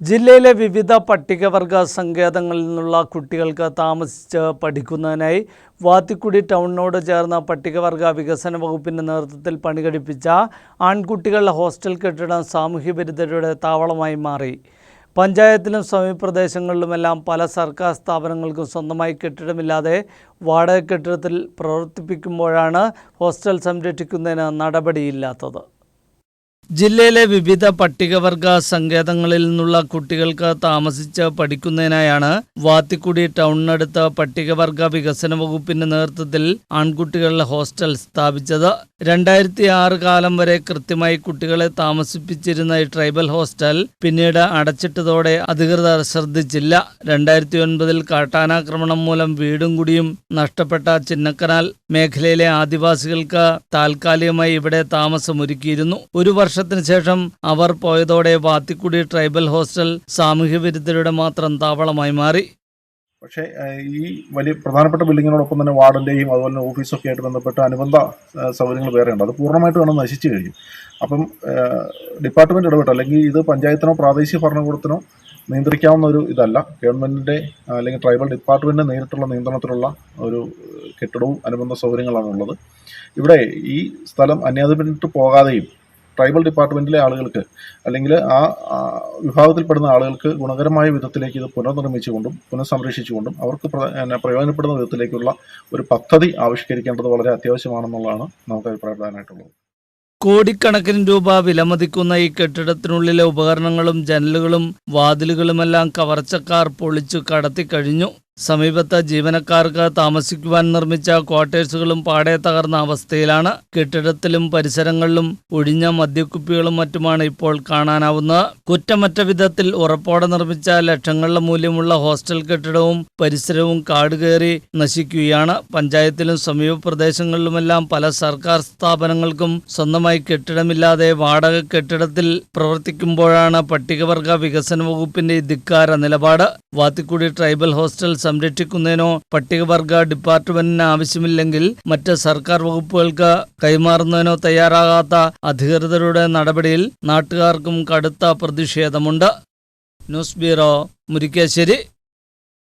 ജില്ലയിലെ വിവിധ പട്ടികവർഗ സങ്കേതങ്ങളിൽ നിന്നുള്ള കുട്ടികൾക്ക് താമസിച്ച് പഠിക്കുന്നതിനായി വാത്തിക്കുടി ടൗണിനോട് ചേർന്ന പട്ടികവർഗ വികസന വകുപ്പിന്റെ നേതൃത്വത്തിൽ പണികഴിപ്പിച്ച ആൺകുട്ടികളുടെ ഹോസ്റ്റൽ കെട്ടിടം സാമൂഹ്യ വിരുദ്ധരുടെ താവളമായി മാറി. പഞ്ചായത്തിലും സമീപപ്രദേശങ്ങളിലുമെല്ലാം പല സർക്കാർ സ്ഥാപനങ്ങൾക്കും സ്വന്തമായി കെട്ടിടമില്ലാതെ വാടക കെട്ടിടത്തിൽ പ്രവർത്തിപ്പിക്കുമ്പോഴാണ് ഹോസ്റ്റൽ സംരക്ഷിക്കുന്നതിന് നടപടിയില്ലാത്തത്. ജില്ലയിലെ വിവിധ പട്ടികവർഗ സങ്കേതങ്ങളിൽ നിന്നുള്ള കുട്ടികൾക്ക് താമസിച്ച് പഠിക്കുന്നതിനായാണ് വാത്തിക്കുടി ടൗണിനടുത്ത് പട്ടികവർഗ വികസന വകുപ്പിന്റെ നേതൃത്വത്തിൽ ആൺകുട്ടികളുടെ ഹോസ്റ്റൽ സ്ഥാപിച്ചത്. രണ്ടായിരത്തി ആറ് കാലം വരെ കൃത്യമായി കുട്ടികളെ താമസിപ്പിച്ചിരുന്ന ഈ ട്രൈബൽ ഹോസ്റ്റൽ പിന്നീട് അടച്ചിട്ടതോടെ അധികൃതർ ശ്രദ്ധിച്ചില്ല. രണ്ടായിരത്തി ഒൻപതിൽ കാട്ടാനാക്രമണം മൂലം വീടും കുടിയും നഷ്ടപ്പെട്ട ചിന്നക്കനാൽ മേഖലയിലെ ആദിവാസികൾക്ക് താൽക്കാലികമായി ഇവിടെ താമസമൊരുക്കിയിരുന്നു. ഒരു വർഷത്തിന് ശേഷം അവർ പോയതോടെ വാത്തിക്കുടി ട്രൈബൽ ഹോസ്റ്റൽ സാമൂഹ്യ വിരുദ്ധരുടെ മാത്രം താവളമായി മാറി. പക്ഷേ ഈ വലിയ പ്രധാനപ്പെട്ട ബിൽഡിങ്ങിനോടൊപ്പം തന്നെ വാർഡിന്റെയും അതുപോലെ തന്നെ ഓഫീസൊക്കെ ആയിട്ട് ബന്ധപ്പെട്ട അനുബന്ധ സൗകര്യങ്ങൾ വേറെയുണ്ട്. അത് പൂർണമായിട്ട് വേണം നശിച്ചു കഴിഞ്ഞു. അപ്പം ഡിപ്പാർട്ട്മെന്റ് ഇടപെട്ട് അല്ലെങ്കിൽ ഇത് പഞ്ചായത്തിനോ പ്രാദേശിക ഭരണകൂടത്തിനോ നിയന്ത്രിക്കാവുന്ന ഒരു ഇതല്ല. ഗവൺമെന്റിന്റെ അല്ലെങ്കിൽ ട്രൈബൽ ഡിപ്പാർട്ട്മെന്റിന്റെ നേരിട്ടുള്ള നിയന്ത്രണത്തിലുള്ള ഒരു കെട്ടിടവും അനുബന്ധ സൗകര്യങ്ങളാണുള്ളത്. ഇവിടെ ഈ സ്ഥലം അന്യാധീനപ്പെട്ട് പോകാതെയും ട്രൈബൽ ഡിപ്പാർട്ട്മെന്റിലെ ആളുകൾക്ക് അല്ലെങ്കിൽ ആ വിഭാഗത്തിൽപ്പെടുന്ന ആളുകൾക്ക് ഗുണകരമായ വിധത്തിലേക്ക് ഇത് പുനർനിർമ്മിച്ചുകൊണ്ടും പുനഃസംരക്ഷിച്ചുകൊണ്ടും അവർക്ക് പ്രയോജനപ്പെടുന്ന വിധത്തിലേക്കുള്ള ഒരു പദ്ധതി ആവിഷ്കരിക്കേണ്ടത് വളരെ അത്യാവശ്യമാണെന്നുള്ളതാണ് നമുക്ക് അഭിപ്രായപ്പെടാനായിട്ടുള്ളത്. കോടിക്കണക്കിന് രൂപ വിലമതിക്കുന്ന ഈ കെട്ടിടത്തിനുള്ളിലെ ഉപകരണങ്ങളും ജനലുകളും വാതിലുകളുമെല്ലാം കവർച്ചക്കാർ പൊളിച്ചു കടത്തിക്കഴിഞ്ഞു. സമീപത്ത് ജീവനക്കാർക്ക് താമസിക്കുവാൻ നിർമ്മിച്ച ക്വാർട്ടേഴ്സുകളും പാടെ തകർന്ന അവസ്ഥയിലാണ് കെട്ടിടത്തിലും പരിസരങ്ങളിലും ഒഴിഞ്ഞ മദ്യക്കുപ്പികളും മറ്റുമാണ് ഇപ്പോൾ കാണാനാവുന്നത്. കുറ്റമറ്റ വിധത്തിൽ ഉറപ്പോടെ നിർമ്മിച്ച ലക്ഷങ്ങളുടെ മൂല്യമുള്ള ഹോസ്റ്റൽ കെട്ടിടവും പരിസരവും കാടുകയറി നശിക്കുകയാണ്. പഞ്ചായത്തിലും സമീപ പ്രദേശങ്ങളിലുമെല്ലാം പല സർക്കാർ സ്ഥാപനങ്ങൾക്കും സ്വന്തമായി കെട്ടിടമില്ലാതെ വാടക കെട്ടിടത്തിൽ പ്രവർത്തിക്കുമ്പോഴാണ് പട്ടികവർഗ വികസന വകുപ്പിന്റെ ധിക്കാര നിലപാട്. വാത്തിക്കുടി ട്രൈബൽ ഹോസ്റ്റൽ സംരക്ഷിക്കുന്നതിനോ പട്ടികവർഗ ഡിപ്പാർട്ട്മെന്റിന് ആവശ്യമില്ലെങ്കിൽ മറ്റ് സർക്കാർ വകുപ്പുകൾക്ക് കൈമാറുന്നതിനോ തയ്യാറാകാത്ത അധികൃതരുടെ നടപടിയിൽ നാട്ടുകാർക്കും കടുത്ത പ്രതിഷേധമുണ്ട്. News bureau Murikkassery.